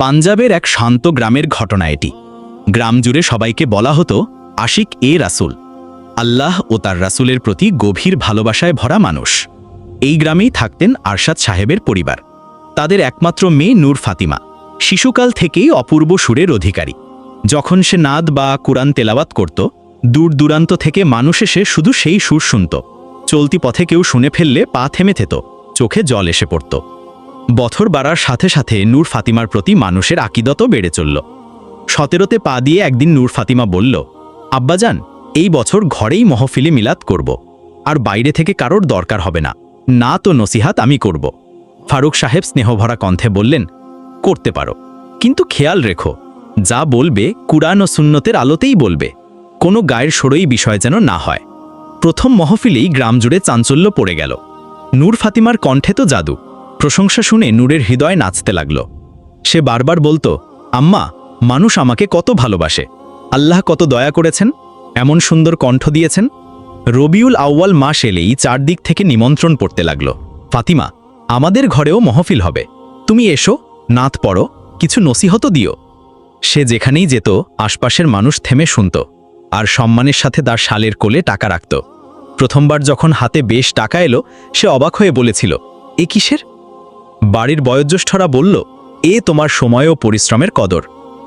পাঞ্জাবের এক শান্ত গ্রামের ঘটনা এটি। গ্রাম জুড়ে সবাইকে বলা হতো, আশিক এ রাসুল। আল্লাহ ও তার রাসুলের প্রতি গভীর ভালোবাসায় ভরা মানুষ। এই গ্রামেই থাকতেন আরশাদ সাহেবের পরিবার। তাদের একমাত্র মেয়ে নূর ফাতিমা। শিশুকাল থেকেই অপূর্ব সুরের অধিকারী। যখন সে নাদ বা কুরআন তেলাওয়াত করত দূর দূরান্ত থেকে মানুষ এসে শুধু সেই সুর শুনত। চলতি পথে কেউ শুনে ফেললে পা থেমে থেত, চোখে জল এসে পড়ত। বছর বাড়ার সাথে সাথে নূর ফাতিমার প্রতি মানুষের আকিদতও বেড়ে চলল। সতেরোতে পা দিয়ে একদিন নূর ফাতিমা বলল, আব্বাজান, এই বছর ঘরেই মহফিলে মিলাদ করব। আর বাইরে থেকে কারোর দরকার হবে না। না তো নসিহাত আমি করব। ফারুক সাহেব স্নেহভরা কণ্ঠে বললেন, করতে পারো। কিন্তু খেয়াল রেখো, যা বলবে কুরআন ও সুন্নতের আলোতেই বলবে। কোনো গায়ের সরই বিষয় যেন না হয়। প্রথম মহফিলেই গ্রাম জুড়ে চাঞ্চল্য পড়ে গেল। নূর ফাতিমার কণ্ঠে তো জাদু। প্রশংসা শুনে নূরের হৃদয় নাচতে লাগল। সে বারবার বলতো, আম্মা, মানুষ আমাকে কত ভালোবাসে। আল্লাহ কত দয়া করেছেন, এমন সুন্দর কণ্ঠ দিয়েছেন। রবিউল আউয়াল মাস এলেই চারদিক থেকে নিমন্ত্রণ পড়তে লাগল। ফাতিমা, আমাদের ঘরেও মহফিল হবে। তুমি এসো, নাত পড়ো, কিছু নসিহত দিও। সে যেখানেই যেত, আশপাশের মানুষ থেমে শুনত আর সম্মানের সাথে তার শালের কোলে টাকা রাখত। প্রথমবার যখন হাতে বেশ টাকা এলো, সে অবাক হয়ে বলেছিল, এ কিসের? বাড়ির বয়োজ্যেষ্ঠরা বলল, এ তোমার সময় ও পরিশ্রমের কদর।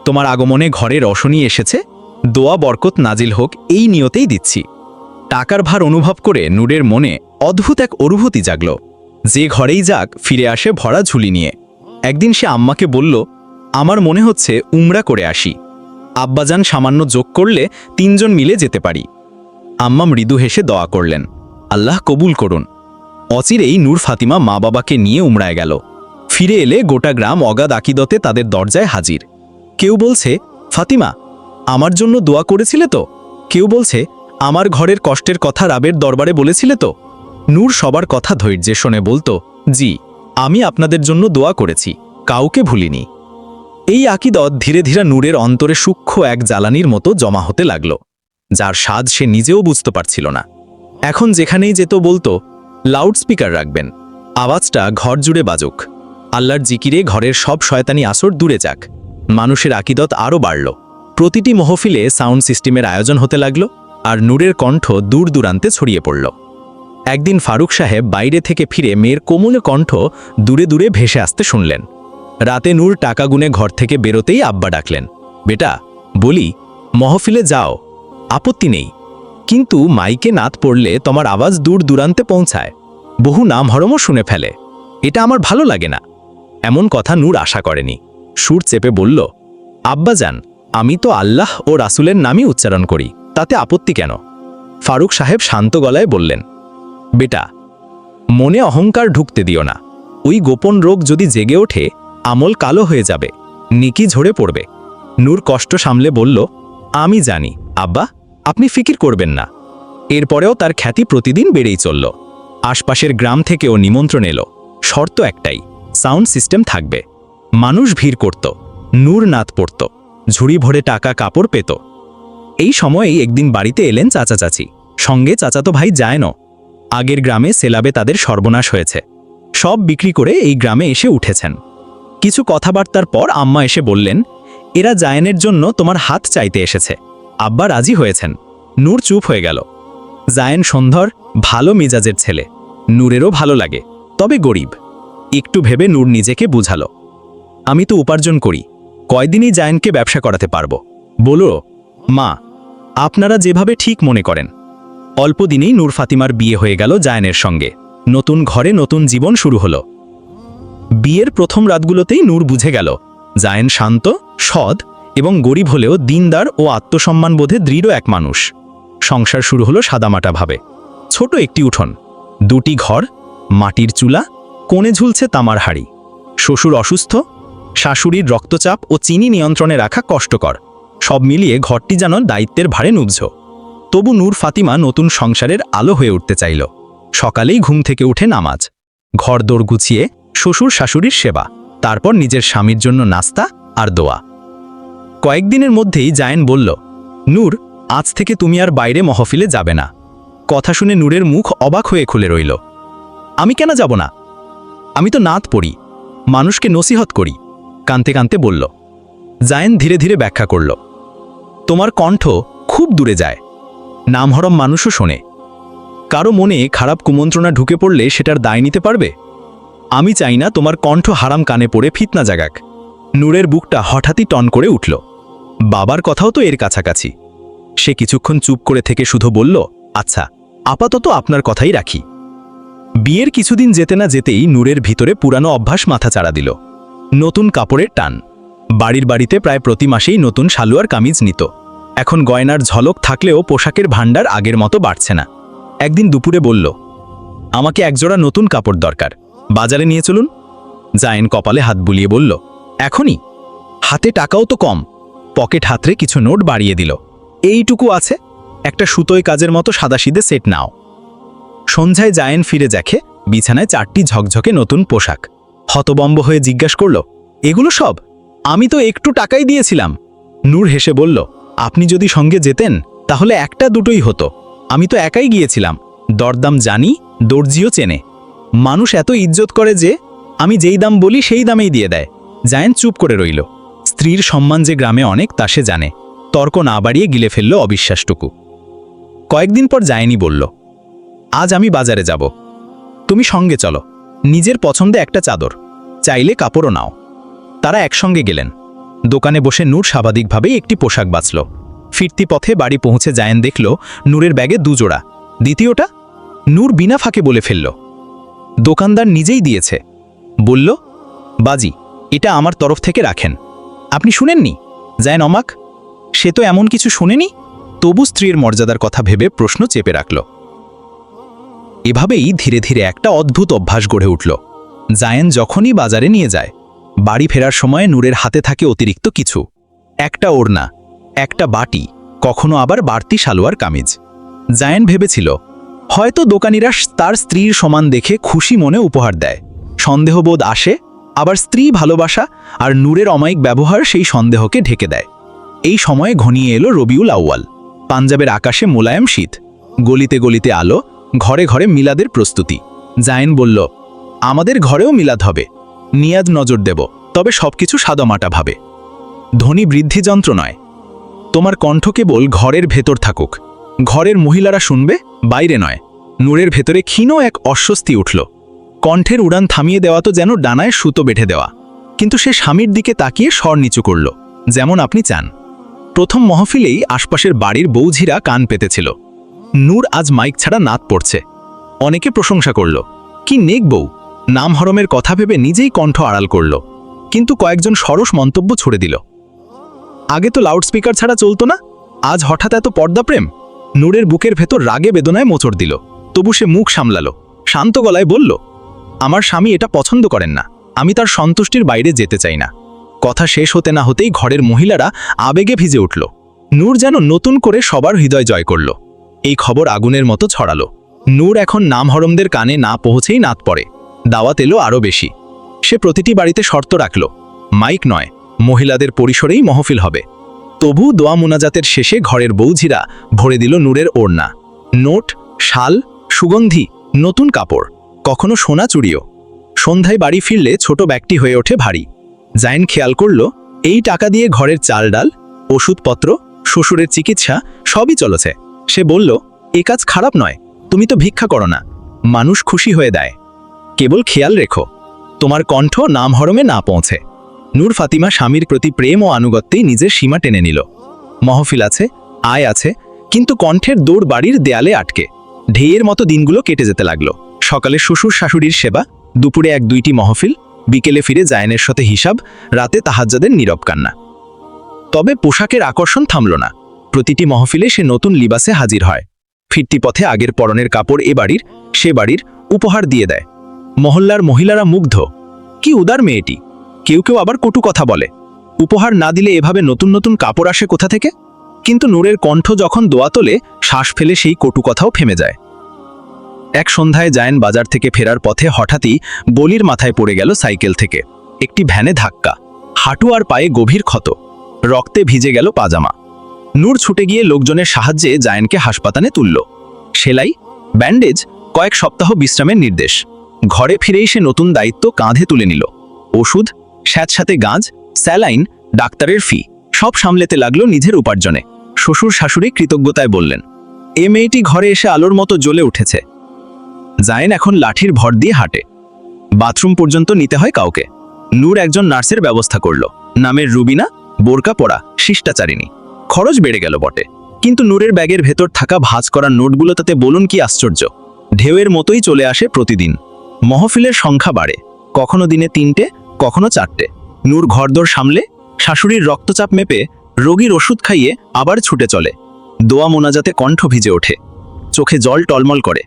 তোমার আগমনে ঘরে রসনী এসেছে। দোয়া বরকত নাজিল হোক, এই নিয়তেই দিচ্ছি। টাকার ভার অনুভব করে নূরের মনে অদ্ভুত এক অনুভূতি জাগল। যে ঘরেই যাক, ফিরে আসে ভরা ঝুলি নিয়ে। একদিন সে আম্মাকে বলল, আমার মনে হচ্ছে উমরা করে আসি। আব্বাজান সামান্য যোগ করলে তিনজন মিলে যেতে পারি। আম্মা মৃদু হেসে দোয়া করলেন, আল্লাহ কবুল করুন। অচিরেই নূর ফাতিমা মা বাবাকে নিয়ে উমরায় গেল। ফিরে এলে গোটা গ্রাম অগাধ আকিদতে তাদের দরজায় হাজির। কেউ বলছে, ফাতিমা, আমার জন্য দোয়া করেছিলে তো? কেউ বলছে, আমার ঘরের কষ্টের কথা রাবের দরবারে বলেছিলে তো? নূর সবার কথা ধৈর্যে শোনে বলতো, জি, আমি আপনাদের জন্য দোয়া করেছি, কাউকে ভুলিনি। এই আকিদত ধীরে ধীরে নূরের অন্তরে সূক্ষ্ম এক জ্বালানির মতো জমা হতে লাগল, যার স্বাদ সে নিজেও বুঝতে পারছিল না। এখন যেখানেই যেত বলতো লাউডস্পিকার রাখবেন। আওয়াজটা ঘর জুড়ে বাজুক। আল্লাহর জিকিরে ঘরের সব শয়তানি আসর দূরে যাক। মানুষের আকিদত আরও বাড়ল। প্রতিটি মহফিলে সাউন্ড সিস্টেমের আয়োজন হতে লাগল আর নূরের কণ্ঠ দূর দূরান্তে ছড়িয়ে পড়ল। একদিন ফারুক সাহেব বাইরে থেকে ফিরে মেয়ের কোমল কণ্ঠ দূরে দূরে ভেসে আসতে শুনলেন। রাতে নূর টাকা গুনে ঘর থেকে বেরোতেই আব্বা ডাকলেন, বেটা, বলি, মহফিলে যাও, আপত্তি নেই। কিন্তু মাইকে নাত পড়লে তোমার আওয়াজ দূর দূরান্তে পৌঁছায়। বহু নাম হরমও শুনে ফেলে। এটা আমার ভালো লাগে না। এমন কথা নূর আশা করেনি। সুর চেপে বলল, আব্বাজান, আমি তো আল্লাহ ও রাসুলের নামই উচ্চারণ করি। তাতে আপত্তি কেন? ফারুক সাহেব শান্ত গলায় বললেন, বেটা, মনে অহংকার ঢুকতে দিও না। ওই গোপন রোগ যদি জেগে ওঠে, আমল কালো হয়ে যাবে, নিকি ঝরে পড়বে। নূর কষ্ট সামলে বলল, আমি জানি, আব্বা। আপনি ফিকির করবেন না। এরপরেও তার খ্যাতি প্রতিদিন বেড়েই চলল। আশপাশের গ্রাম থেকেও নিমন্ত্রণ এলো। শর্ত একটাই, সাউন্ড সিস্টেম থাকবে। মানুষ ভিড় করত নূর নাত পড়ত, ঝুড়ি ভরে টাকা কাপড় পেত। এই সময়েই একদিন বাড়িতে এলেন চাচা চাচি। সঙ্গে চাচাতো ভাই যায় ন আগের গ্রামে সেলাবে তাদের সর্বনাশ হয়েছে। সব বিক্রি করে এই গ্রামে এসে উঠেছেন। কিছু কথাবার্তার পর আম্মা এসে বললেন, এরা জায়নের জন্য তোমার হাত চাইতে এসেছে। আব্বা রাজি হয়েছেন। নূর চুপ হয়ে গেল। জায়েন সন্ধর ভালো মেজাজের ছেলে। নূরেরও ভালো লাগে, তবে গরিব। একটু ভেবে নূর নিজেকে বুঝালো। আমি তো উপার্জন করি, কয়দিনই জায়েনকে ব্যবসা করাতে পারব। বলো, মা, আপনারা যেভাবে ঠিক মনে করেন। অল্প দিনেই নূর ফাতিমার বিয়ে হয়ে গেল জায়নের সঙ্গে। নতুন ঘরে নতুন জীবন শুরু হলো। বিয়ের প্রথম রাতগুলোতেই নূর বুঝে গেল, জায়েন শান্ত, সৎ এবং গরিব হলেও দিনদার ও আত্মসম্মানবোধে দৃঢ় এক মানুষ। সংসার শুরু হলো সাদামাটাভাবে ছোট একটি উঠোন, দুটি ঘর, মাটির চুলা, কোণে ঝুলছে তামার হাড়ি। শ্বশুর অসুস্থ, শাশুড়ির রক্তচাপ ও চিনি নিয়ন্ত্রণে রাখা কষ্টকর। সব মিলিয়ে ঘরটি যেন দায়িত্বের ভারে নুবঝ। তবু নূর ফাতিমা নতুন সংসারের আলো হয়ে উঠতে চাইল। সকালেই ঘুম থেকে উঠে নামাজ। ঘর দৌড় গুছিয়ে শ্বশুর শাশুড়ির সেবা, তারপর নিজের স্বামীর জন্য নাস্তা আর দোয়া। কয়েকদিনের মধ্যেই জায়েন বলল, নূর, আজ থেকে তুমি আর বাইরে মহফিলে যাবে না। কথা শুনে নূরের মুখ অবাক হয়ে খুলে রইল। আমি কেন যাব না? আমি তো নাত পড়ি, মানুষকে নসিহত করি, কানতে কানতে বলল। জায়েন ধীরে ধীরে ব্যাখ্যা করল, তোমার কণ্ঠ খুব দূরে যায়, নামহরম মানুষও শোনে। কারও মনে খারাপ কুমন্ত্রণা ঢুকে পড়লে সেটার দায় নিতে পারবে? আমি চাই না তোমার কণ্ঠ হারাম কানে পড়ে ফিতনা জাগাক। নূরের বুকটা হঠাৎই টন করে উঠল। বাবার কথাও তো এর কাছাকাছি। সে কিছুক্ষণ চুপ করে থেকে শুধু বলল আচ্ছা আপাতত আপনার কথাই রাখি। বিয়ের কিছুদিন যেতে না যেতেই নূরের ভিতরে পুরানো অভ্যাস মাথা চাড়া দিল। নতুন কাপড়ের টান। বাড়ির বাড়িতে প্রায় প্রতি মাসেই নতুন সালোয়ার কামিজ নিত। এখন গয়নার ঝলক থাকলেও পোশাকের ভাণ্ডার আগের মতো বাড়ছে না। একদিন দুপুরে বলল, আমাকে একজোড়া নতুন কাপড় দরকার। বাজারে নিয়ে চলুন? জায়েন কপালে হাত বুলিয়ে বলল, এখনই? হাতে টাকাও তো কম। পকেট হাতরে কিছু নোট বাড়িয়ে দিল। এইটুকু আছে। একটা সুতোয় কাজের মতো সাদাসিদে সেট নাও। সন্ধ্যায় জায়েন ফিরে দেখে বিছানায় চারটি ঝকঝকে নতুন পোশাক। হতবম্ব হয়ে জিজ্ঞাসা করল, এগুলো সব? আমি তো একটু টাকাই দিয়েছিলাম। নূর হেসে বলল, আপনি যদি সঙ্গে যেতেন, তাহলে একটা দুটোই হতো। আমি তো একাই গিয়েছিলাম। দরদাম জানি, দর্জিও চেনে। মানুষ এত ইজ্জত করে যে, আমি যেই দাম বলি সেই দামেই দিয়ে দেয়। জায়েন চুপ করে রইল। স্ত্রীর সম্মান যে গ্রামে অনেক, তা সে জানে। তর্ক না বাড়িয়ে গিলে ফেলল অবিশ্বাসটুকু। কয়েকদিন পর যায়নি বলল, আজ আমি বাজারে যাব। তুমি সঙ্গে চলো। নিজের পছন্দে একটা চাদর। চাইলে কাপড়ও নাও। তারা একসঙ্গে গেলেন। দোকানে বসে নূর স্বাভাবিকভাবেই একটি পোশাক বাঁচল। ফিরতি পথে বাড়ি পৌঁছে জায়েন দেখল, নূরের ব্যাগে দুজোড়া দ্বিতীয়টা? নূর বিনা ফাঁকে বলে ফেলল। দোকানদার নিজেই দিয়েছে। বলল, বাজি, এটা আমার তরফ থেকে রাখেন। আপনি শুনেননি? জায়েন অমাক, সে তো এমন কিছু শুনেনি? তবু স্ত্রীর মর্যাদার কথা ভেবে প্রশ্ন চেপে রাখল। এভাবেই ধীরে ধীরে একটা অদ্ভুত অভ্যাস গড়ে উঠল। জায়েন যখনই বাজারে নিয়ে যায়, বাড়ি ফেরার সময় নূরের হাতে থাকে অতিরিক্ত কিছু। একটা ওড়না, একটা বাটি, কখনো আবার বাড়তি সালোয়ার কামিজ। জায়েন ভেবেছিল, হয়তো দোকানিরা তার স্ত্রীর সমান দেখে খুশি মনে উপহার দেয়। সন্দেহবোধ আসে আবার স্ত্রী ভালোবাসা আর নূরের অমায়িক ব্যবহার সেই সন্দেহকে ঢেকে দেয়। এই সময়ে ঘনিয়ে এলো রবিউল আউয়াল। পাঞ্জাবের আকাশে মোলায়েম শীত। গলিতে গলিতে আলো, ঘরে ঘরে মিলাদের প্রস্তুতি। জায়েন বলল, আমাদের ঘরেও মিলাদ হবে। নিয়াজ নজর দেব, তবে সবকিছু সাদামাটা ভাবে। ধ্বনি বৃদ্ধি যন্ত্র নয়। তোমার কণ্ঠ কেবল ঘরের ভেতর থাকুক। ঘরের মহিলারা শুনবে, বাইরে নয়। নূরের ভেতরে ক্ষীণ এক অস্বস্তি উঠল। কণ্ঠের উড়ান থামিয়ে দেওয়া তো যেন ডানায় সুতো বেঁধে দেওয়া। কিন্তু সে স্বামীর দিকে তাকিয়ে স্বর নিচু করল, যেমন আপনি চান। প্রথম মহফিলেই আশপাশের বাড়ির বৌঝিরা কান পেতেছিল। নূর আজ মাইক ছাড়া নাত পড়ছে। অনেকে প্রশংসা করল, কি নেক বউ। নাম হরমের কথা ভেবে নিজেই কণ্ঠ আড়াল করল, কিন্তু কয়েকজন সরস মন্তব্য ছুড়ে দিল, আগে তো লাউডস্পিকার ছাড়া চলতো না? আজ হঠাৎ এত পর্দা প্রেম? নূরের বুকের ভেতর রাগে বেদনায় মোচড় দিল, তবু সে মুখ সামলালো, শান্ত গলায় বলল আমার স্বামী এটা পছন্দ করেন না। আমি তার সন্তুষ্টির বাইরে যেতে চাই না। কথা শেষ হতে না হতেই ঘরের মহিলারা আবেগে ভিজে উঠল। নূর যেন নতুন করে সবার হৃদয় জয় করল। এই খবর আগুনের মতো ছড়ালো। নূর এখন নামহরমদের কানে না পৌঁছেই নাত পড়ে। দাওয়াত এলো আরও বেশি। সে প্রতিটি বাড়িতে শর্ত রাখল। মাইক নয়। মহিলাদের পরিসরেই মহফিল হবে। তবু দোয়া মুনাজাতের শেষে ঘরের বৌঝিরা ভরে দিল নূরের ওড়না। নোট, শাল, সুগন্ধি, নতুন কাপড়। কখনো সোনা চুরিও। সন্ধ্যায় বাড়ি ফিরলে ছোট ব্যাগটি হয়ে ওঠে ভারী। জাইন খেয়াল করল, এই টাকা দিয়ে ঘরের চাল ডাল, ওষুধপত্র, শ্বশুরের চিকিৎসা, সবই চলেছে। সে বলল, এ কাজ খারাপ নয়, তুমি তো ভিক্ষা করো না। মানুষ খুশি হয়ে দেয়। কেবল খেয়াল রেখো, তোমার কণ্ঠ নাম হরমে না পৌঁছে নূর ফাতিমা স্বামীর প্রতি প্রেম ও আনুগত্যেই নিজের সীমা টেনে নিল। মহফিল আছে, আয় আছে, কিন্তু কণ্ঠের দৌড় বাড়ির দেয়ালে আটকে। ঢেইয়ের মতো দিনগুলো কেটে যেতে লাগল। সকালে শ্বশুর শাশুড়ির সেবা, দুপুরে এক দুইটি মহফিল, বিকেলে ফিরে জায়নের সাথে হিসাব, রাতে তাহাজ্জাদের নীরব কান্না। তবে পোশাকের আকর্ষণ থামল না। প্রতিটি মহফিলে সে নতুন লিবাসে হাজির হয়। ফিরতি পথে আগের পরনের কাপড় এ বাড়ির, সে বাড়ির উপহার দিয়ে দেয়। মহল্লার মহিলারা মুগ্ধ। কি উদার মেয়েটি। কেউ কেউ আবার কটু কথা বলে। উপহার না দিলে এভাবে নতুন নতুন কাপড় আসে কোথা থেকে? কিন্তু নূরের কণ্ঠ যখন দোয়া তোলে, শ্বাস ফেলে সেই কটু কথাও থেমে যায়। এক সন্ধ্যায় জায়েন বাজার থেকে ফেরার পথে হঠাৎই বলির মাথায় পড়ে গেল সাইকেল থেকে। একটি ভ্যানে ধাক্কা। হাঁটু আর পায়ে গভীর ক্ষত। রক্তে ভিজে গেল পাজামা। নূর ছুটে গিয়ে লোকজনের সাহায্যে জায়েনকে হাসপাতালে তুলল। সেলাই, ব্যান্ডেজ, কয়েক সপ্তাহ বিশ্রামের নির্দেশ। ঘরে ফিরেই সে নতুন দায়িত্ব কাঁধে তুলে নিল। ওষুধ স্যাঁতসাথে গাঁজ, স্যালাইন, ডাক্তারের ফি, সব সামলেতে লাগল নিজের উপার্জনে। শ্বশুর শাশুড়ি কৃতজ্ঞতায় বললেন, এ মেয়েটি ঘরে এসে আলোর মতো জ্বলে উঠেছে। জায়েন এখন লাঠির ভর দিয়ে হাঁটে। বাথরুম পর্যন্ত নিতে হয় কাউকে। নূর একজন নার্সের ব্যবস্থা করল। নামের রুবিনা, বোরকা পড়া শিষ্টাচারিণী। খরচ বেড়ে গেল বটে। কিন্তু নূরের ব্যাগের ভেতর থাকা ভাঁজ করা নোটগুলো তাতে বলুন কি আশ্চর্য। ঢেউয়ের মতোই চলে আসে প্রতিদিন। মহফিলের সংখ্যা বাড়ে। কখনো দিনে তিনটে, কখনো চারটে। নূর ঘরদোর সামলে, শাশুড়ির রক্তচাপ মেপে রোগীর ওষুধ খাইয়ে আবার ছুটে চলে। দোয়া মোনাজাতে কণ্ঠ ভিজে ওঠে। চোখে জল টলমল করে।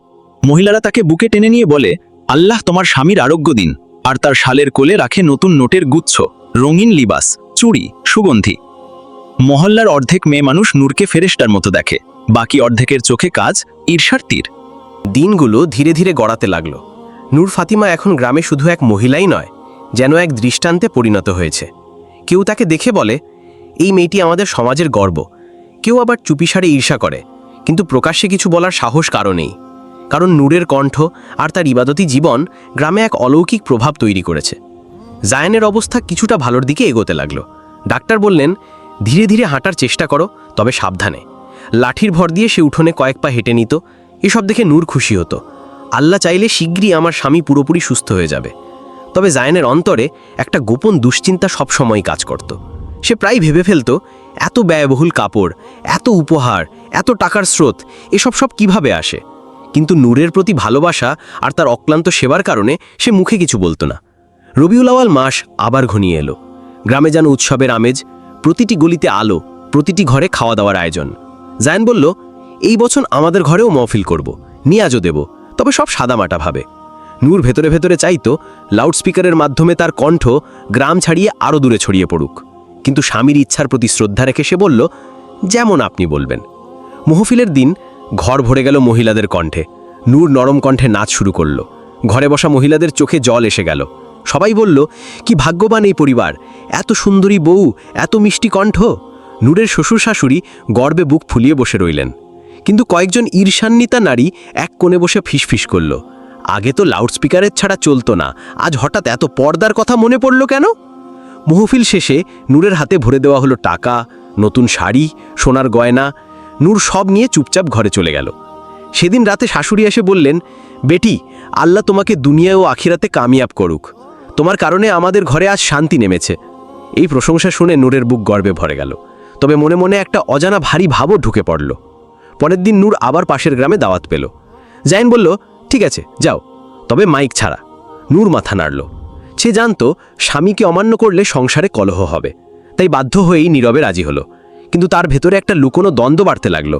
মহিলারা তাকে বুকে টেনে নিয়ে বলে, আল্লাহ তোমার স্বামীর আরোগ্য দিন। আর তার শালের কোলে রাখে নতুন নোটের গুচ্ছ, রঙিন লিবাস, চুড়ি, সুগন্ধি। মহল্লার অর্ধেক মেয়ে মানুষ নূরকে ফেরেস্টার মতো দেখে, বাকি অর্ধেকের চোখে কাজ, ঈর্ষার তীর। দিনগুলো ধীরে ধীরে গড়াতে লাগল। নূর ফাতিমা এখন গ্রামে শুধু এক মহিলাই নয়, যেন এক দৃষ্টান্তে পরিণত হয়েছে। কেউ তাকে দেখে বলে, এই মেয়েটি আমাদের সমাজের গর্ব। কেউ আবার চুপিসারে ঈর্ষা করে, কিন্তু প্রকাশ্যে কিছু বলার সাহস কারও নেই। কারণ নূরের কণ্ঠ আর তার ইবাদতি জীবন গ্রামে এক অলৌকিক প্রভাব তৈরি করেছে। জায়ানের অবস্থা কিছুটা ভালোর দিকে এগোতে লাগল। ডাক্তার বললেন, ধীরে ধীরে হাঁটার চেষ্টা করো, তবে সাবধানে। লাঠির ভর দিয়ে সে উঠোনে কয়েক পা হেঁটে নিত, এসব দেখে নূর খুশি হতো। আল্লাহ চাইলে শীঘ্রই আমার স্বামী পুরোপুরি সুস্থ হয়ে যাবে। তবে জায়নের অন্তরে একটা গোপন দুশ্চিন্তা সবসময় কাজ করত। সে প্রায় ভেবে ফেলত, এত ব্যয়বহুল কাপড়, এত উপহার, এত টাকার স্রোত, এসব সব কীভাবে আসে? কিন্তু নূরের প্রতি ভালোবাসা আর তার অক্লান্ত সেবার কারণে সে মুখে কিছু বলতো না। রবিউল আওয়াল মাস আবার ঘনিয়ে এলো। গ্রামে যেন উৎসবের আমেজ, প্রতিটি গলিতে আলো, প্রতিটি ঘরে খাওয়া দাওয়ার আয়োজন। জায়ন বলল, এই বছর আমাদের ঘরেও মহফিল করব, নিয়াজও দেব, তবে সব সাদামাটা ভাবে। নূর ভেতরে ভেতরে চাইতো, লাউডস্পিকারের মাধ্যমে তার কণ্ঠ গ্রাম ছাড়িয়ে আরও দূরে ছড়িয়ে পড়ুক। কিন্তু স্বামীর ইচ্ছার প্রতি শ্রদ্ধা রেখে সে বলল, যেমন আপনি বলবেন। মহফিলের দিন ঘর ভরে গেল মহিলাদের কণ্ঠে। নূর নরম কণ্ঠে নাচ শুরু করল। ঘরে বসা মহিলাদের চোখে জল এসে গেল। সবাই বলল, কি ভাগ্যবান এই পরিবার! এত সুন্দরী বউ, এত মিষ্টি কণ্ঠ! নূরের শ্বশুর শাশুড়ি গর্বে বুক ফুলিয়ে বসে রইলেন। কিন্তু কয়েকজন ঈর্ষান্বিতা নারী এক কোণে বসে ফিসফিস করল। আগে তো লাউডস্পিকারের ছাড়া চলতো না, আজ হঠাৎ এত পর্দার কথা মনে পড়ল কেন? মহফিল শেষে নূরের হাতে ভরে দেওয়া হলো টাকা, নতুন শাড়ি, সোনার গয়না নূর সব নিয়ে চুপচাপ ঘরে চলে গেল। সেদিন রাতে শাশুড়ি এসে বললেন, বেটি, আল্লাহ তোমাকে দুনিয়া ও আখিরাতে কামিয়াব করুক। তোমার কারণে আমাদের ঘরে আজ শান্তি নেমেছে। এই প্রশংসা শুনে নূরের বুক গর্বে ভরে গেল। তবে মনে মনে একটা অজানা ভারী ভাবও ঢুকে পড়ল। পরের দিন নূর আবার পাশের গ্রামে দাওয়াত পেল। জাইন বলল, ঠিক আছে, যাও। তবে মাইক ছাড়া। নূর মাথা নাড়ল। সে জানত, স্বামীকে অমান্য করলে সংসারে কলহ হবে। তাই বাধ্য হয়েই নীরবে রাজি হলো। কিন্তু তার ভেতরে একটা লুকোনো দ্বন্দ্ব বাড়তে লাগল।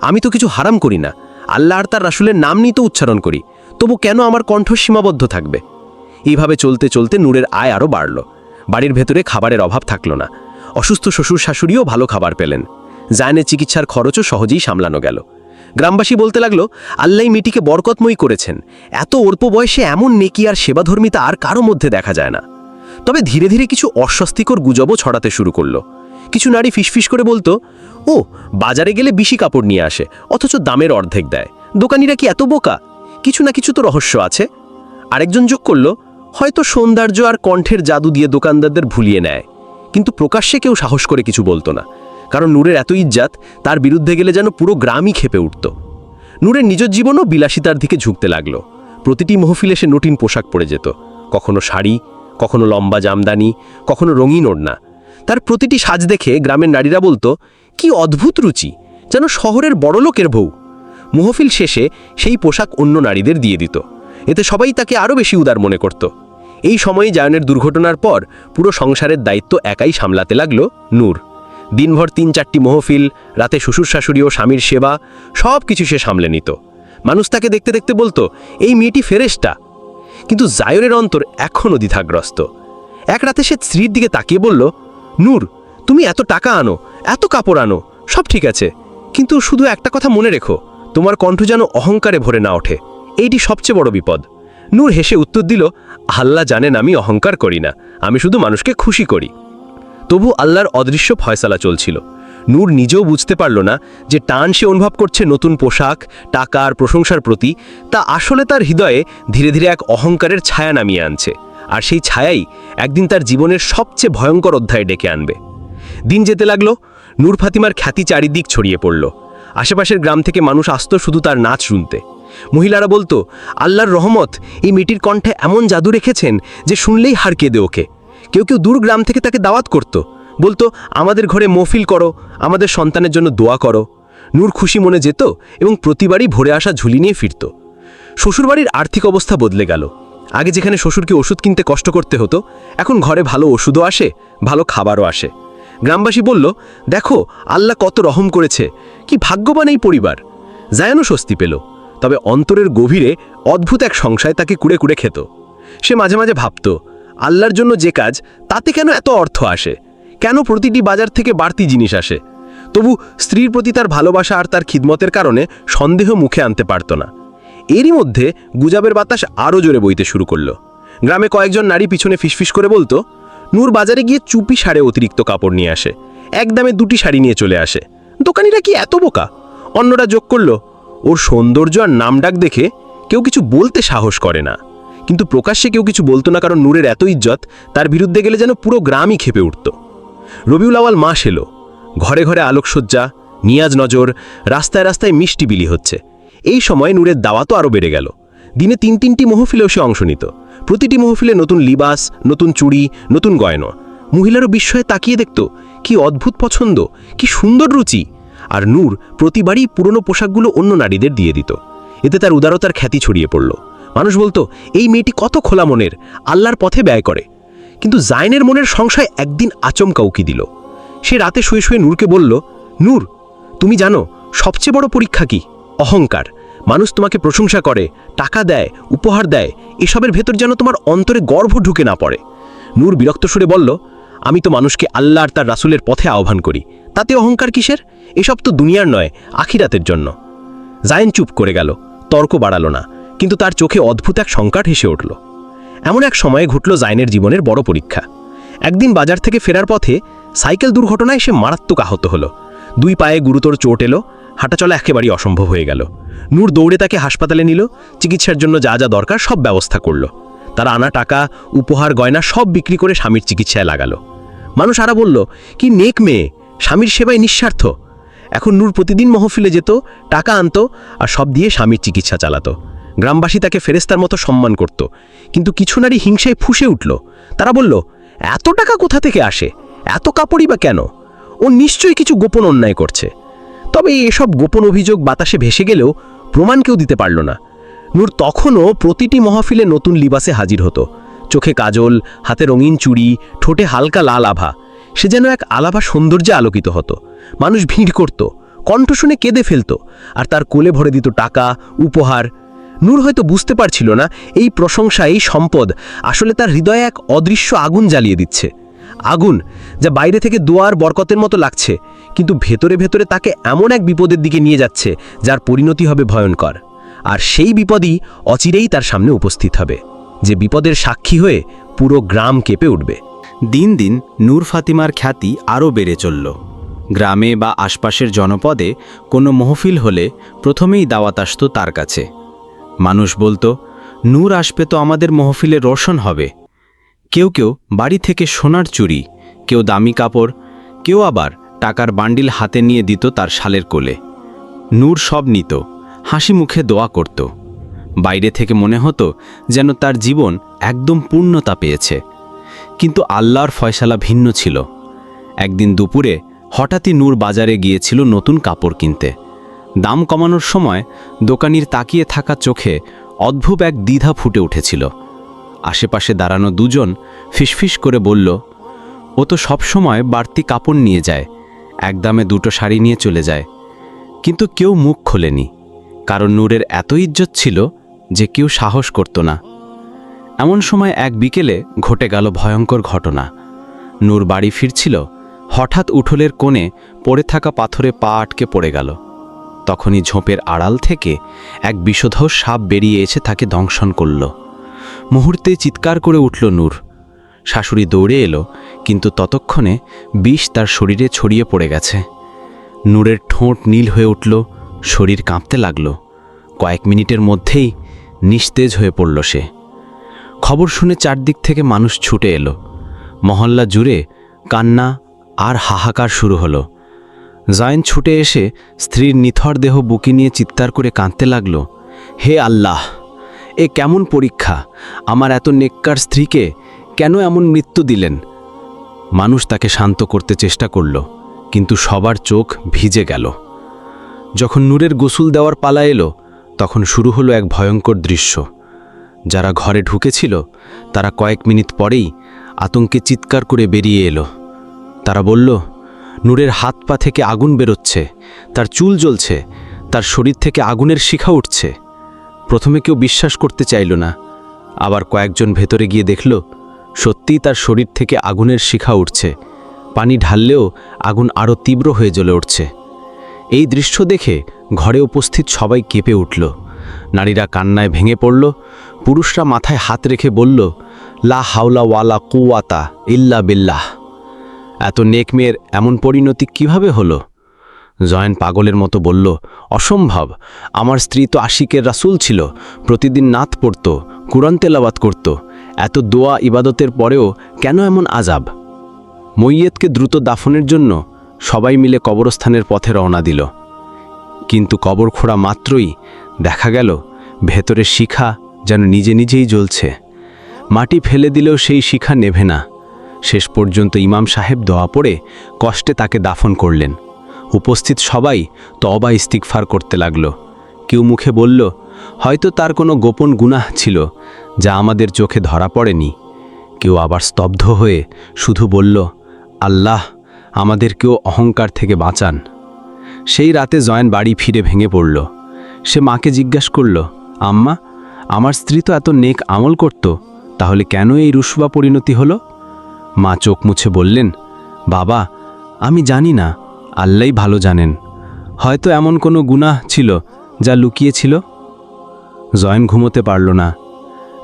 আমি তো কিছু হারাম করি না। আল্লাহ আর তার রাসুলের নাম নিয়ে তো উচ্চারণ করি। তবু কেন আমার কণ্ঠ সীমাবদ্ধ থাকবে? এইভাবে চলতে চলতে নূরের আয় আরও বাড়ল। বাড়ির ভেতরে খাবারের অভাব থাকল না। অসুস্থ শ্বশুর শাশুড়িও ভালো খাবার পেলেন। জায়নের চিকিৎসার খরচও সহজেই সামলানো গেল। গ্রামবাসী বলতে লাগল, আল্লাহ মিটিকে বরকতময়ী করেছেন। এত অল্প বয়সে এমন নেকি আর সেবাধর্মিতা আর কারও মধ্যে দেখা যায় না। তবে ধীরে ধীরে কিছু অস্বস্তিকর গুজবও ছড়াতে শুরু করল। কিছু নারী ফিসফিস করে বলতো, ও, বাজারে গেলে বেশি কাপড় নিয়ে আসে, অথচ দামের অর্ধেক দেয়। দোকানিরা কি এত বোকা? কিছু না কিছু তো রহস্য আছে। আরেকজন যোগ করল, হয়তো সৌন্দর্য আর কণ্ঠের জাদু দিয়ে দোকানদারদের ভুলিয়ে নেয়। কিন্তু প্রকাশ্যে কেউ সাহস করে কিছু বলতো না, কারণ নূরের এত ইজ্জাত, তার বিরুদ্ধে গেলে যেন পুরো গ্রামই খেপে উঠত। নূরের নিজের জীবনও বিলাসিতার দিকে ঝুঁকতে লাগল। প্রতিটি মহফিলে সে নটিন পোশাক পরে যেত, কখনো শাড়ি, কখনো লম্বা জামদানি, কখনো রঙিন ওড়না। তার প্রতিটি সাজ দেখে গ্রামের নারীরা বলতো, কি অদ্ভুত রুচি, যেন শহরের বড়লোকের বউ। মহফিল শেষে সেই পোশাক অন্য নারীদের দিয়ে দিত। এতে সবাই তাকে আরও বেশি উদার মনে করত। এই সময়ে জায়নের দুর্ঘটনার পর পুরো সংসারের দায়িত্ব একাই সামলাতে লাগল নূর। দিনভর তিন চারটি মহফিল, রাতে শ্বশুর শাশুড়ি ও স্বামীর সেবা, সব কিছু সে সামলে নিত। মানুষ তাকে দেখতে দেখতে বলতো, এই মেয়েটি ফেরেশটা কিন্তু জায়নের অন্তর এখনও দ্বিধাগ্রস্ত। এক রাতে সে স্ত্রীর দিকে তাকিয়ে বলল নূর, তুমি এত টাকা আনো, এত কাপড় আনো, সব ঠিক আছে। কিন্তু শুধু একটা কথা মনে রেখো, তোমার কণ্ঠ যেন অহংকারে ভরে না ওঠে। এইটি সবচেয়ে বড় বিপদ। নূর হেসে উত্তর দিল, আল্লাহ জানেন আমি অহংকার করি না, আমি শুধু মানুষকে খুশি করি। তবু আল্লাহর অদৃশ্য ফয়সালা চলছিল। নূর নিজেও বুঝতে পারল না যে টান সে অনুভব করছে নতুন পোশাক, টাকা আর প্রশংসার প্রতি, তা আসলে তার হৃদয়ে ধীরে ধীরে এক অহংকারের ছায়া নামিয়ে আনছে। আর সেই ছায়াই একদিন তার জীবনের সবচেয়ে ভয়ঙ্কর অধ্যায় ডেকে আনবে। দিন যেতে লাগল, নূর ফাতিমার খ্যাতি চারিদিক ছড়িয়ে পড়ল। আশেপাশের গ্রাম থেকে মানুষ আসতো শুধু তার নাচ শুনতে। মহিলারা বলতো, আল্লাহর রহমত, এই মেয়েটির কণ্ঠে এমন জাদু রেখেছেন যে শুনলেই হার কেঁদে ওকে কেউ কেউ দূর গ্রাম থেকে তাকে দাওয়াত করত। বলতো, আমাদের ঘরে মফিল করো, আমাদের সন্তানের জন্য দোয়া করো। নূর খুশি মনে যেত এবং প্রতিবারই ভরে আসা ঝুলি নিয়ে ফিরত। শ্বশুরবাড়ির আর্থিক অবস্থা বদলে গেল। আগে যেখানে শ্বশুরকে ওষুধ কিনতে কষ্ট করতে হতো, এখন ঘরে ভালো ওষুধও আসে, ভালো খাবারও আসে। গ্রামবাসী বলল, দেখো, আল্লাহ কত রহম করেছে, কি ভাগ্যবান এই পরিবার। জায়ানও স্বস্তি পেল, তবে অন্তরের গভীরে অদ্ভুত এক সংশয় তাকে কুড়ে কুড়ে খেত। সে মাঝে মাঝে ভাবত, আল্লাহর জন্য যে কাজ, তাতে কেন এত অর্থ আসে? কেন প্রতিটি বাজার থেকে বাড়তি জিনিস আসে? তবু স্ত্রীর প্রতি তার ভালোবাসা আর তার খিদমতের কারণে সন্দেহ মুখে আনতে পারত না। এরই মধ্যে গুজাবের বাতাস আরও জোরে বইতে শুরু করল। গ্রামে কয়েকজন নারী পিছনে ফিসফিস করে বলতো, নূর বাজারে গিয়ে চুপি সারে অতিরিক্ত কাপড় নিয়ে আসে একদমে দুটি শাড়ি নিয়ে চলে আসে। দোকানিরা কি এত বোকা? অন্যরা যোগ করল, ওর সৌন্দর্য আর নামডাক দেখে কেউ কিছু বলতে সাহস করে না। কিন্তু প্রকাশ্যে কেউ কিছু বলতো না কারণ নূরের এত ইজ্জত, তার বিরুদ্ধে গেলে যেন পুরো গ্রামই খেপে উঠত। রবিউল আওয়াল মাস এলো। ঘরে ঘরে আলোকসজ্জা, নিয়াজ নজর, রাস্তায় রাস্তায় মিষ্টি বিলি হচ্ছে। এই সময় নূরের দাওয়াতও আরও বেড়ে গেল। দিনে তিন তিনটি মহফিলেও সে অংশ নিত। প্রতিটি মহফিলে নতুন লিবাস, নতুন চুড়ি, নতুন গয়না। মহিলারও বিস্ময়ে তাকিয়ে দেখত, কি অদ্ভুত পছন্দ, কি সুন্দর রুচি। আর নূর প্রতিবারই পুরনো পোশাকগুলো অন্য নারীদের দিয়ে দিত। এতে তার উদারতার খ্যাতি ছড়িয়ে পড়ল। মানুষ বলতো, এই মেয়েটি কত খোলা মনের, আল্লাহর পথে ব্যয় করে। কিন্তু জায়নের মনের সংশয় একদিন আচমকা উকি দিল। সে রাতে শুয়ে শুয়ে নূরকে বলল, নূর, তুমি জানো, সবচেয়ে বড় পরীক্ষা কি? অহংকার। মানুষ তোমাকে প্রশংসা করে, টাকা দেয়, উপহার দেয়, এসবের ভেতর যেন তোমার অন্তরে গর্ভ ঢুকে না পড়ে। নূর বিরক্ত সুরে বলল, আমি তো মানুষকে আল্লাহ আর তার রাসুলের পথে আহ্বান করি। তাতে অহংকার কিসের? এসব তো দুনিয়ার নয়, আখিরাতের জন্য। জায়েন চুপ করে গেল, তর্ক বাড়ালো না, কিন্তু তার চোখে অদ্ভুত এক সংকট হেসে উঠল। এমন এক সময়ে ঘটল জাইনের জীবনের বড় পরীক্ষা। একদিন বাজার থেকে ফেরার পথে সাইকেল দুর্ঘটনায় সে মারাত্মক আহত হলো। দুই পায়ে গুরুতর চোট এলো হাঁটাচলা একেবারেই অসম্ভব হয়ে গেল। নূর দৌড়ে তাকে হাসপাতালে নিল, চিকিৎসার জন্য যা যা দরকার সব ব্যবস্থা করল। তারা আনা টাকা, উপহার, গয়না সব বিক্রি করে স্বামীর চিকিৎসায় লাগালো। মানুষ আরা বলল, কি নেক মেয়ে, স্বামীর সেবায় নিঃস্বার্থ। এখন নূর প্রতিদিন মহফিলে যেত, টাকা আনত আর সব দিয়ে স্বামীর চিকিৎসা চালাতো। গ্রামবাসী তাকে ফেরেস্তার মতো সম্মান করত। কিন্তু কিছু নারী হিংসায় ফুসে উঠল। তারা বলল, এত টাকা কোথা থেকে আসে? এত কাপড়ই বা কেন? ও নিশ্চয়ই কিছু গোপন অন্যায় করছে। তবে এসব গোপন অভিযোগ বাতাসে ভেসে গেলেও প্রমাণ কেউ দিতে পারল না। নূর তখনও প্রতিটি মহফিলে নতুন লিবাসে হাজির হতো। চোখে কাজল, হাতে রঙিন চুড়ি, ঠোঁটে হালকা লাল আভা। সে যেন এক আলাভা সৌন্দর্যে আলোকিত হতো। মানুষ ভিড় করত, কণ্ঠ শুনে কেঁদে ফেলত, আর তার কোলে ভরে দিত টাকা, উপহার। নূর হয়তো বুঝতে পারছিল না, এই প্রশংসা, এই সম্পদ আসলে তার হৃদয়ে এক অদৃশ্য আগুন জ্বালিয়ে দিচ্ছে। আগুন, যা বাইরে থেকে দোয়ার বরকতের মতো লাগছে, কিন্তু ভেতরে ভেতরে তাকে এমন এক বিপদের দিকে নিয়ে যাচ্ছে, যার পরিণতি হবে ভয়ঙ্কর। আর সেই বিপদই অচিরেই তার সামনে উপস্থিত হবে, যে বিপদের সাক্ষী হয়ে পুরো গ্রাম কেঁপে উঠবে। দিন দিন নূর ফাতিমার খ্যাতি আরও বেড়ে চলল। গ্রামে বা আশপাশের জনপদে কোনো মহফিল হলে প্রথমেই দাওয়াত আসতো তার কাছে। মানুষ বলতো, নূর আসবে তো আমাদের মহফিলে রোশন হবে। কেউ কেউ বাড়ি থেকে সোনার চুড়ি, কেউ দামি কাপড়, কেউ আবার টাকার বান্ডিল হাতে নিয়ে দিত তার শালের কোলে। নূর সব নিত, হাসি মুখে দোয়া করত। বাইরে থেকে মনে হতো যেন তার জীবন একদম পূর্ণতা পেয়েছে। কিন্তু আল্লাহর ফয়সালা ভিন্ন ছিল। একদিন দুপুরে হঠাৎই নূর বাজারে গিয়েছিল নতুন কাপড় কিনতে। দাম কমানোর সময় দোকানির তাকিয়ে থাকা চোখে অদ্ভুত এক দ্বিধা ফুটে উঠেছিল। আশেপাশে দাঁড়ানো দুজন ফিসফিস করে বলল, ও তো সবসময় বাড়তি কাপড় নিয়ে যায়, একদামে দুটো শাড়ি নিয়ে চলে যায়। কিন্তু কেউ মুখ খোলেনি, কারণ নূরের এত ইজ্জত ছিল যে কেউ সাহস করত না। এমন সময় এক বিকেলে ঘটে গেল ভয়ঙ্কর ঘটনা। নূর বাড়ি ফিরছিল, হঠাৎ উঠোলের কোণে পড়ে থাকা পাথরে পা আটকে পড়ে গেল। তখনই ঝোপের আড়াল থেকে এক বিষধর সাপ বেরিয়ে এসে তাকে দংশন করল। মুহূর্তে চিৎকার করে উঠল নূর। শাশুড়ি দৌড়ে এলো, কিন্তু ততক্ষণে বিষ তার শরীরে ছড়িয়ে পড়ে গেছে। নূরের ঠোঁট নীল হয়ে উঠল, শরীর কাঁপতে লাগল। কয়েক মিনিটের মধ্যেই নিস্তেজ হয়ে পড়ল সে। খবর শুনে চারদিক থেকে মানুষ ছুটে এলো। মহল্লা জুড়ে কান্না আর হাহাকার শুরু হলো। জয়েন ছুটে এসে স্ত্রীর নিথর দেহ বুকি নিয়ে চিৎকার করে কাঁদতে লাগল, হে আল্লাহ! এ কেমন পরীক্ষা? আমার এত নেককার স্ত্রীকে কেন এমন মৃত্যু দিলেন? মানুষ তাকে শান্ত করতে চেষ্টা করল, কিন্তু সবার চোখ ভিজে গেল। যখন নূরের গোসল দেওয়ার পালা এলো, তখন শুরু হলো এক ভয়ঙ্কর দৃশ্য। যারা ঘরে ঢুকেছিল, তারা কয়েক মিনিট পরেই আতঙ্কে চিৎকার করে বেরিয়ে এলো। তারা বলল, নূরের হাত পা থেকে আগুন বেরোচ্ছে, তার চুল জ্বলছে, তার শরীর থেকে আগুনের শিখা উঠছে। প্রথমে কেউ বিশ্বাস করতে চাইল না। আবার কয়েকজন ভেতরে গিয়ে দেখল, সত্যিই তার শরীর থেকে আগুনের শিখা উঠছে। পানি ঢাললেও আগুন আরও তীব্র হয়ে জ্বলে উঠছে। এই দৃশ্য দেখে ঘরে উপস্থিত সবাই কেঁপে উঠল। নারীরা কান্নায় ভেঙে পড়ল। পুরুষরা মাথায় হাত রেখে বলল, লা হাওলা ওয়ালা কুয়াতা ইল্লা বিল্লাহ। এত নেকমের এমন পরিণতি কীভাবে হলো? জয়েন পাগলের মতো বলল, অসম্ভব। আমার স্ত্রী তো আশিকের রাসুল ছিল। প্রতিদিন নাত পড়ত, কুরআন তেলাওয়াত করত। এত দোয়া ইবাদতের পরেও কেন এমন আজাব মৈয়েতকে দ্রুত দাফনের জন্য সবাই মিলে কবরস্থানের পথে রওনা দিল। কিন্তু কবর খোঁড়া মাত্রই দেখা গেল, ভেতরে শিখা যেন নিজে নিজেই জ্বলছে। মাটি ফেলে দিলেও সেই শিখা নেভে না। শেষ পর্যন্ত ইমাম সাহেব দোয়া পড়ে কষ্টে তাকে দাফন করলেন। উপস্থিত সবাই তবা ইস্তিকফার করতে লাগল। কেউ মুখে বলল, হয়তো তার কোনো গোপন গুনাহ ছিল যা আমাদের চোখে ধরা পড়েনি। কেউ আবার স্তব্ধ হয়ে শুধু বলল, আল্লাহ আমাদেরকেও অহংকার থেকে বাঁচান। সেই রাতে জয়েন বাড়ি ফিরে ভেঙে পড়ল। সে মাকে জিজ্ঞাস করল, আম্মা, আমার স্ত্রী তো এত নেক আমল করত, তাহলে কেন এই রুসবা পরিণতি হলো? মা চোখ মুছে বললেন, বাবা, আমি জানি না আল্লাহই ভালো জানেন। হয়তো এমন কোনো গুনাহ ছিল যা লুকিয়েছিল? জয়েন ঘুমোতে পারল না।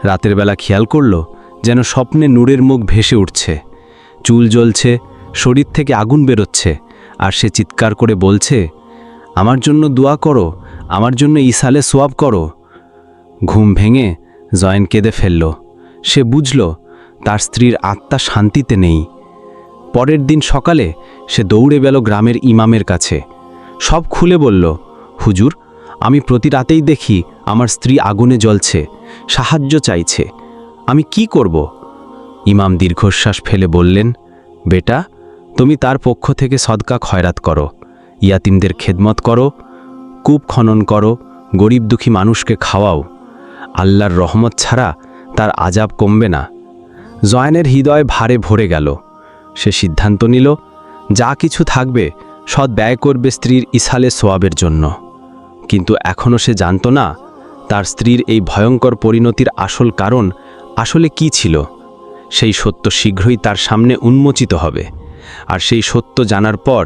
রাতের বেলা খেয়াল করল যেন স্বপ্নে নূরের মুখ ভেসে উঠছে। চুল জ্বলছে, শরীর থেকে আগুন বেরোচ্ছে, আর সে চিৎকার করে বলছে, আমার জন্য দোয়া করো, আমার জন্য ইসালে সোয়াব করো। ঘুম ভেঙে জয়েন কেঁদে ফেলল। সে বুঝল, তার স্ত্রীর আত্মা শান্তিতে নেই। পরের দিন সকালে সে দৌড়ে গেল গ্রামের ইমামের কাছে। সব খুলে বলল, হুজুর, আমি প্রতি রাতেই দেখি আমার স্ত্রী আগুনে জ্বলছে, সাহায্য চাইছে। আমি কি করব? ইমাম দীর্ঘশ্বাস ফেলে বললেন, বেটা, তুমি তার পক্ষ থেকে সদকা খয়রাত করো, ইয়াতিমদের খেদমত করো, কূপ খনন করো, গরিব দুঃখী মানুষকে খাওয়াও। আল্লাহর রহমত ছাড়া তার আজাব কমবে না। জয়নের হৃদয় ভারে ভরে গেল। সে সিদ্ধান্ত নিল, যা কিছু থাকবে, সৎ ব্যয় করবে স্ত্রীর ইসালে সোয়াবের জন্য। কিন্তু এখনও সে জানত না, তার স্ত্রীর এই ভয়ঙ্কর পরিণতির আসল কারণ আসলে কি ছিল। সেই সত্য শীঘ্রই তার সামনে উন্মোচিত হবে, আর সেই সত্য জানার পর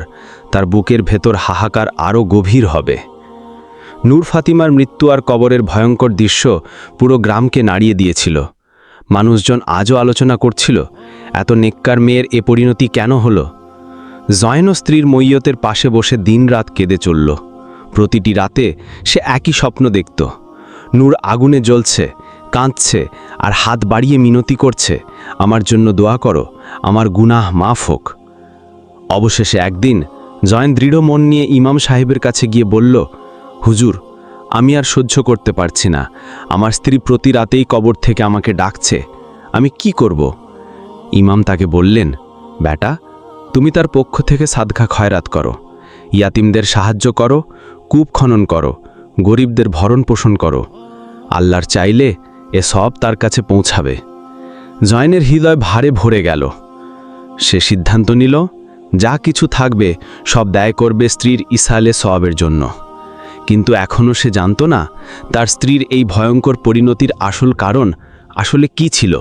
তার বুকের ভেতর হাহাকার আরও গভীর হবে। নূর ফাতিমার মৃত্যু আর কবরের ভয়ঙ্কর দৃশ্য পুরো গ্রামকে নাড়িয়ে দিয়েছিল। মানুষজন আজও আলোচনা করছিল এত নেককার মেয়ের এ পরিণতি কেন হলো? জয়ন স্ত্রীর মৈয়তের পাশে বসে দিনরাত কেঁদে চলল। প্রতিটি রাতে সে একই স্বপ্ন দেখত। নূর আগুনে জ্বলছে, কাঁদছে আর হাত বাড়িয়ে মিনতি করছে, আমার জন্য দোয়া করো, আমার গুনাহ মাফ হোক। অবশেষে একদিন জয়েন দৃঢ় মন নিয়ে ইমাম সাহেবের কাছে গিয়ে বলল, হুজুর, আমি আর সহ্য করতে পারছি না। আমার স্ত্রী প্রতি রাতেই কবর থেকে আমাকে ডাকছে। আমি কি করব? ইমাম তাকে বললেন, বেটা, তুমি তার পক্ষ থেকে সাদখা খয়রাত করো, ইয়াতিমদের সাহায্য করো, কূপ খনন করো, গরিবদের ভরণ পোষণ করো। আল্লাহর চাইলে এ সব তার কাছে পৌঁছাবে। জয়নের হৃদয় ভারে ভরে গেল। সে সিদ্ধান্ত নিল, যা কিছু থাকবে সব দায় করবে স্ত্রীর ইসালে সবের জন্য। কিন্তু এখনও সে জানত না তার স্ত্রীর এই ভয়ঙ্কর পরিণতির আসল কারণ আসলে কি ছিল।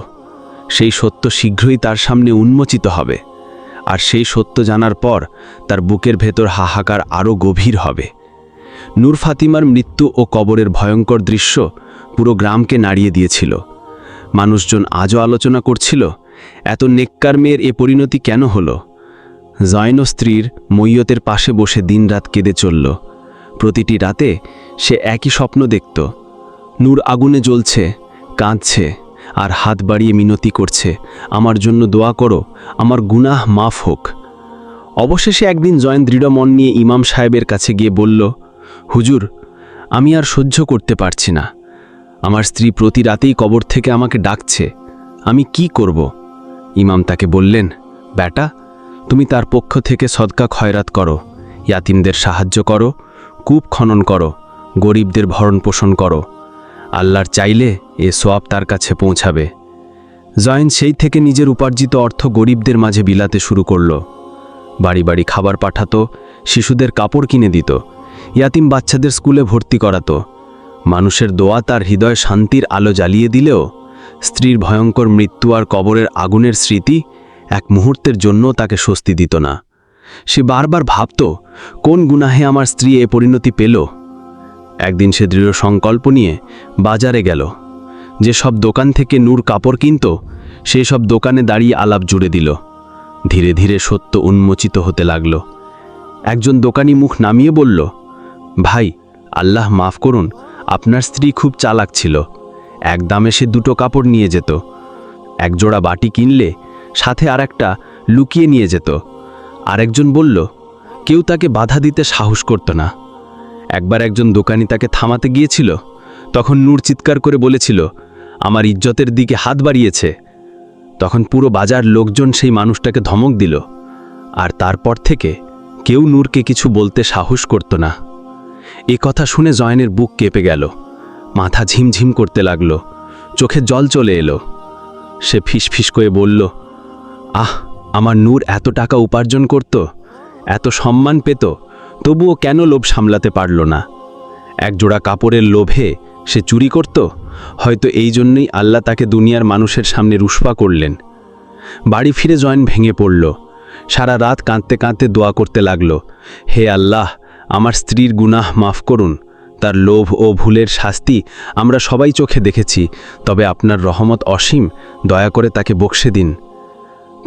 সেই সত্য শীঘ্রই তার সামনে উন্মোচিত হবে, আর সেই সত্য জানার পর তার বুকের ভেতর হাহাকার আরও গভীর হবে। নূর ফাতিমার মৃত্যু ও কবরের ভয়ঙ্কর দৃশ্য পুরো গ্রামকে নাড়িয়ে দিয়েছিল। মানুষজন আজও আলোচনা করছিল, এত নেককার মেয়ের এ পরিণতি কেন হলো? জয়ন স্ত্রীর মৈয়তের পাশে বসে দিনরাত কেঁদে চলল। প্রতিটি রাতে সে একই স্বপ্ন দেখত। নূর আগুনে জ্বলছে, কাঁদছে। আর হাত বাড়িয়ে মিনতি করছে, আমার জন্য দোয়া করো, আমার গুনাহ মাফ হোক। অবশেষে একদিন জয়েন দৃঢ় মন নিয়ে ইমাম সাহেবের কাছে গিয়ে বলল, হুজুর, আমি আর সহ্য করতে পারছি না। আমার স্ত্রী প্রতি রাতেই কবর থেকে আমাকে ডাকছে। আমি কি করব? ইমাম তাকে বললেন বেটা তুমি তার পক্ষ থেকে সদকা খয়রাত করো, ইয়াতিমদের সাহায্য করো, কূপ খনন করো, গরিবদের ভরণ পোষণ করো আল্লাহর চাইলে এ সোয়াব তার কাছে পৌঁছাবে। জয়েন সেই থেকে নিজের উপার্জিত অর্থ গরিবদের মাঝে বিলাতে শুরু করল। বাড়ি বাড়ি খাবার পাঠাতো, শিশুদের কাপড় কিনে দিত, ইয়াতিম বাচ্চাদের স্কুলে ভর্তি করাতো। মানুষের দোয়া তার হৃদয় শান্তির আলো জ্বালিয়ে দিলেও স্ত্রীর ভয়ঙ্কর মৃত্যু আর কবরের আগুনের স্মৃতি এক মুহূর্তের জন্য তাকে স্বস্তি দিত না। সে বারবার ভাবত, কোন গুনাহে আমার স্ত্রী এ পরিণতি পেল? একদিন সে দৃঢ় সংকল্প নিয়ে বাজারে গেল। যে সব দোকান থেকে নূর কাপড় কিনত সেই সব দোকানে দাঁড়িয়ে আলাপ জুড়ে দিল। ধীরে ধীরে সত্য উন্মোচিত হতে লাগল। একজন দোকানি মুখ নামিয়ে বলল, ভাই, আল্লাহ মাফ করুন, আপনার স্ত্রী খুব চালাক ছিল। এক দামে সে দুটো কাপড় নিয়ে যেত। এক জোড়া বাটি কিনলে সাথে আর একটা লুকিয়ে নিয়ে যেত। আরেকজন বলল, কেউ তাকে বাধা দিতে সাহস করত না। একবার একজন দোকানি তাকে থামাতে গিয়েছিল, তখন নূর চিৎকার করে বলেছিল, আমার ইজ্জতের দিকে হাত বাড়িয়েছে। তখন পুরো বাজার লোকজন সেই মানুষটাকে ধমক দিল, আর তারপর থেকে কেউ নূরকে কিছু বলতে সাহস করত না। এ কথা শুনে জয়নের বুক কেঁপে গেল, মাথা ঝিমঝিম করতে লাগল, চোখে জল চলে এলো। সে ফিসফিস করে বলল, আহ, আমার নূর এত টাকা উপার্জন করত, এত সম্মান পেত তবুও কেন লোভ সামলাতে পারল না? একজোড়া কাপড়ের লোভে সে চুরি করত? হয়তো এই জন্যই আল্লাহ তাকে দুনিয়ার মানুষের সামনে রুষ্পা করলেন। বাড়ি ফিরে জয়েন ভেঙে পড়ল। সারা রাত কাঁদতে কাঁদতে দোয়া করতে লাগল। হে আল্লাহ, আমার স্ত্রীর গুনাহ মাফ করুন। তার লোভ ও ভুলের শাস্তি আমরা সবাই চোখে দেখেছি। তবে আপনার রহমত অসীম, দয়া করে তাকে বকশে দিন।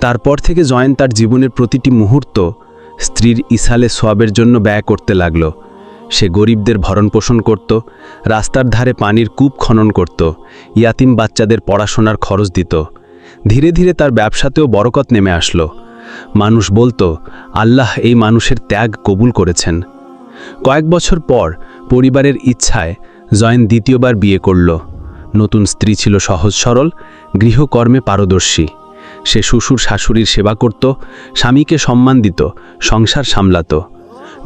তারপর থেকে জয়েন তার জীবনের প্রতিটি মুহূর্ত স্ত্রীর ইসালে সোয়াবের জন্য ব্যয় করতে লাগল। সে গরিবদের ভরণ পোষণ করত, রাস্তার ধারে পানির কূপ খনন করত, ইয়াতিম বাচ্চাদের পড়াশোনার খরচ দিত। ধীরে ধীরে তার ব্যবসাতেও বরকত নেমে আসলো। মানুষ বলতো, আল্লাহ এই মানুষের ত্যাগ কবুল করেছেন। কয়েক বছর পর পরিবারের ইচ্ছায় জয়েন দ্বিতীয়বার বিয়ে করল। নতুন স্ত্রী ছিল সহজ সরল, গৃহকর্মে পারদর্শী। সে শ্বশুর শাশুড়ির সেবা করত, স্বামীকে সম্মান দিত, সংসার সামলাত।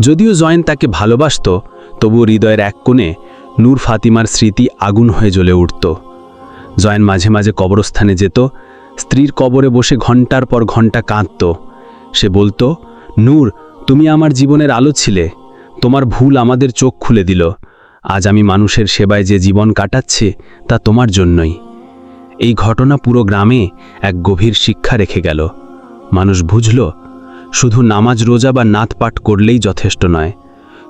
যদিও জয়েন তাকে ভালোবাসত, তবুও হৃদয়ের এক কোণে নূর ফাতিমার স্মৃতি আগুন হয়ে জ্বলে উঠত। জয়েন মাঝে মাঝে কবরস্থানে যেত, স্ত্রীর কবরে বসে ঘণ্টার পর ঘণ্টা কাঁদত। সে বলতো, নূর, তুমি আমার জীবনের আলো ছিলে, তোমার ভুল আমাদের চোখ খুলে দিল। আজ আমি মানুষের সেবায় যে জীবন কাটাচ্ছি, তা তোমার জন্যই। এই ঘটনা পুরো গ্রামে এক গভীর শিক্ষা রেখে গেল। মানুষ বুঝল, শুধু নামাজ, রোজা বা নাত পাঠ করলেই যথেষ্ট নয়।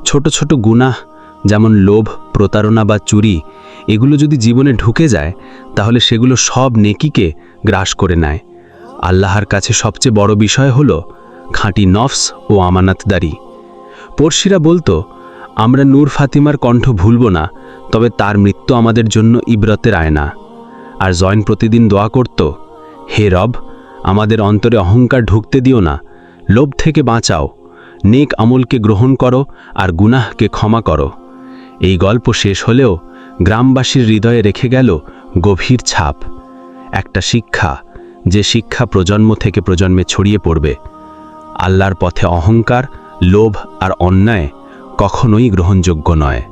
ছোট ছোট গুনাহ, যেমন লোভ, প্রতারণা বা চুরি, এগুলো যদি জীবনে ঢুকে যায়, তাহলে সেগুলো সব নেকিকে গ্রাস করে নেয়। আল্লাহর কাছে সবচেয়ে বড় বিষয় হল খাঁটি নফস ও আমানাতদারি। পড়শিরা বলতো, আমরা নূর ফাতিমার কণ্ঠ ভুলব না, তবে তার মৃত্যু আমাদের জন্য ইব্রতের আয়না। আর জয়েন প্রতিদিন দোয়া করত, হে রব, আমাদের অন্তরে অহংকার ঢুকতে দিও না, লোভ থেকে বাঁচাও, নেক আমলকে গ্রহণ করো আর গুনাহকে ক্ষমা করো। এই গল্প শেষ হলেও গ্রামবাসীর হৃদয়ে রেখে গেল গভীর ছাপ, একটা শিক্ষা, যে শিক্ষা প্রজন্ম থেকে প্রজন্মে ছড়িয়ে পড়বে। আল্লাহর পথে অহংকার, লোভ আর অন্যায় কখনোই গ্রহণযোগ্য নয়।